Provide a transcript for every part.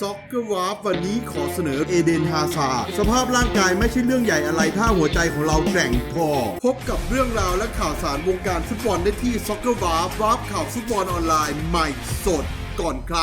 ซ็อกเกอร์วาร์วันนี้ขอเสนอเอเดนฮาซาสภาพร่างกายไม่ใช่เรื่องใหญ่อะไรถ้าหัวใจของเราแกร่งพอ พบกับเรื่องราวและข่าวสารวงการฟุตบอลได้ที่ซ็อกเกอร์วาร์วาร์ข่าวฟุตบอลออนไลน์ใหม่สด ก่อนใคร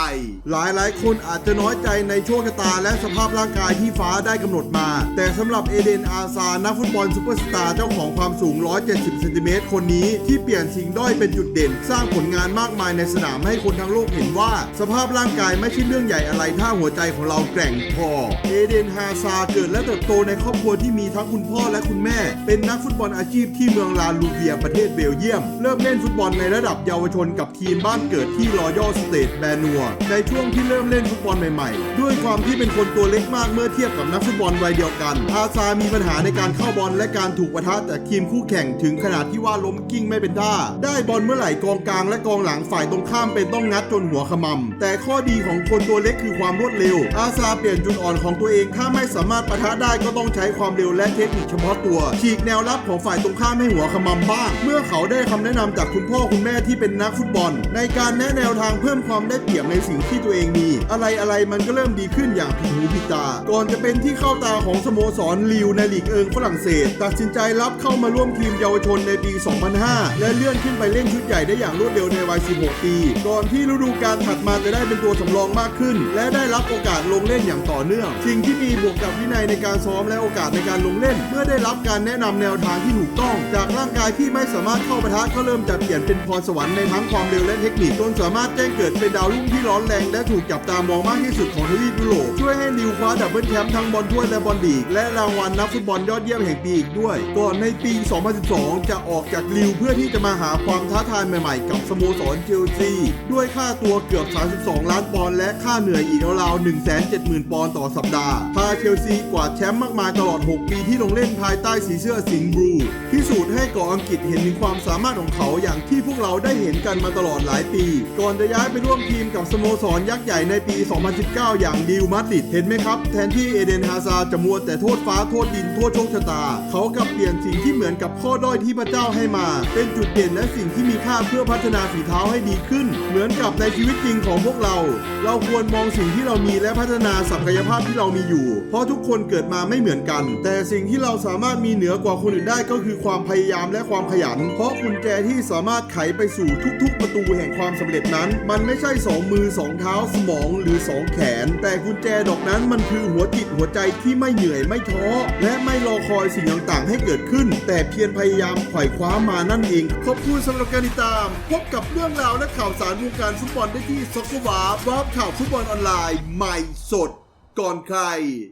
หลายหลายคนอาจจะน้อยใจในโชคชะตาและสภาพร่างกายที่ฟ้าได้กำหนดมา แต่สำหรับเอเดนอาซานักฟุตบอลซูเปอร์สตาร์เจ้าของความสูง 170 เซนติเมตรคนนี้ที่เปลี่ยนสิ่งด้อยเป็นจุดเด่น สร้างผลงานมากมายในสนามให้คนทั้งโลกเห็นว่า สภาพร่างกายไม่ใช่เรื่องใหญ่อะไรถ้าหัวใจของเราแกร่งพอ เอเดนฮาซาเกิดและเติบโตในครอบครัวที่มีทั้งคุณพ่อและคุณแม่ เป็นนักฟุตบอลอาชีพที่เมืองลาลูเวียประเทศเบลเยียม เริ่มเล่นฟุตบอลในระดับเยาวชนกับทีมบ้านเกิดที่รอยัลสเตทแบนัวในช่วงที่เริ่มเล่นฟุตบอลใหม่ๆ ด้วยความที่เป็นคนตัวเล็กมากเมื่อเทียบกับนักฟุตบอลวัยเดียวกัน อาซามีปัญหาในการเข้าบอลและการถูกปะทะจากทีมคู่แข่งถึงขนาดที่ว่าล้มกิ้งไม่เป็นท่า ได้บอลเมื่อไหร่กองกลางและกองหลังฝ่ายตรงข้ามเป็นต้องงัดจนหัวขมำแต่ข้อดีของคนตัวเล็กคือความรวดเร็ว อาซาเปลี่ยนจุดอ่อนของตัวเองถ้าไม่สามารถปะทะได้ก็ต้องใช้ความเร็วและเทคนิคเฉพาะตัวฉีกแนวรับของฝ่ายตรงข้ามให้หัวขมำบ้าง เมื่อเขาได้คำแนะนำจากคุณพ่อคุณแม่ที่เป็นนักฟุตบอล ในการแนะแนวทางเพิ่มความได้เปรียบในสิ่งที่ตัวเองมี อะไรอะไรมันก็เริ่มดีขึ้นอย่างผิดหูผิดตา ก่อนจะเป็นที่เข้าตาของสโมสรลิวในลีกเอิงฝรั่งเศส ตัดสินใจรับเข้ามาร่วมทีมเยาวชนในปี 2005 และเลื่อนขึ้นไปเล่นชุดใหญ่ได้อย่างรวดเร็วในวัย 16 ปี ก่อนที่ฤดูกาลถัดมาจะได้เป็นตัวสำรองมากขึ้น และได้รับโอกาสลงเล่นอย่างต่อเนื่อง สิ่งที่มีบวกกับวินัยในการซ้อมและโอกาสในการลงเล่น เมื่อได้รับการแนะนำแนวทางที่ถูกต้องจากร่างกายที่ไม่สามารถเข้าปะทะก็เริ่มจะเปลี่ยนเป็นพรสวรรค์ในทั้งความเร็วและเทคนิคจนสามารถแจ้งเกิดเป็นดาวรุ่งที่ร้อนแรงและถูกจับตามองมากที่สุดของทวีปยุโรปช่วยให้ลิวคว้าดับเบิลแชมป์ทั้งบอลถ้วยและบอลลีกและรางวัลนักฟุตบอลยอดเยี่ยมแห่งปีอีกด้วย ก่อนในปี 2012 จะออกจากลิวเพื่อที่จะมาหาความท้าทายใหม่ๆ กับสโมสรเชลซีด้วยค่าตัวเกือบ 32 ล้านปอนด์และค่าเหนื่อยอีกราวๆ170,000 ปอนด์ต่อสัปดาห์พาเชลซีกวาดแชมป์มากมายตลอด 6 ปีที่ลงเล่นภายใต้สีเสื้อสิงห์บลูพิสูจน์ให้กาะอังกฤษเห็นถึงความสามารถของเขาอย่างที่พวกเราได้เห็นกันมาตลอดหลายปี ก่อนจะย้ายไปร่วมทีมกับสโมสรยักษ์ใหญ่ในปี 2019 อย่างดิวมาดริดเห็นไหมครับ แทนที่เอเดนฮาซาจะมัวแต่โทษฟ้าโทษดินโทษโชคชะตา เขากลับเปลี่ยนสิ่งที่เหมือนกับข้อด้อยที่พระเจ้าให้มา เป็นจุดเด่นและสิ่งที่มีค่าเพื่อพัฒนาฝีเท้าให้ดีขึ้น เหมือนกับในชีวิตจริงของพวกเรา เราควรมองสิ่งที่เรามีและพัฒนาศักยภาพที่เรามีอยู่ เพราะทุกคนเกิดมาไม่เหมือนกัน แต่สิ่งที่เราสามารถมีเหนือกว่าคนอื่นได้ก็คือความพยายามามและความขยัน เพราะกุญแจที่สามารถไขไปสู่ทุกๆ ประตูแห่งความสำเร็จนั้น มันไม่ใช่สองมือสองเท้าสมองหรือสองแขน แต่กุญแจดอกนั้นมันคือหัวจิตหัวใจที่ไม่เหนื่อยไม่ท้อ และไม่รอคอยสิ่งต่างๆ ให้เกิดขึ้น แต่เพียรพยายามไขว่คว้ามานั่นเองขอบคุณสำหรับการติดตาม พบกับเรื่องราวและข่าวสารวงการฟุตบอลได้ที่ซ็อกเกอร์วาร์วาร์ข่าวฟุตบอลออนไลน์ ใหม่สด ก่อนใคร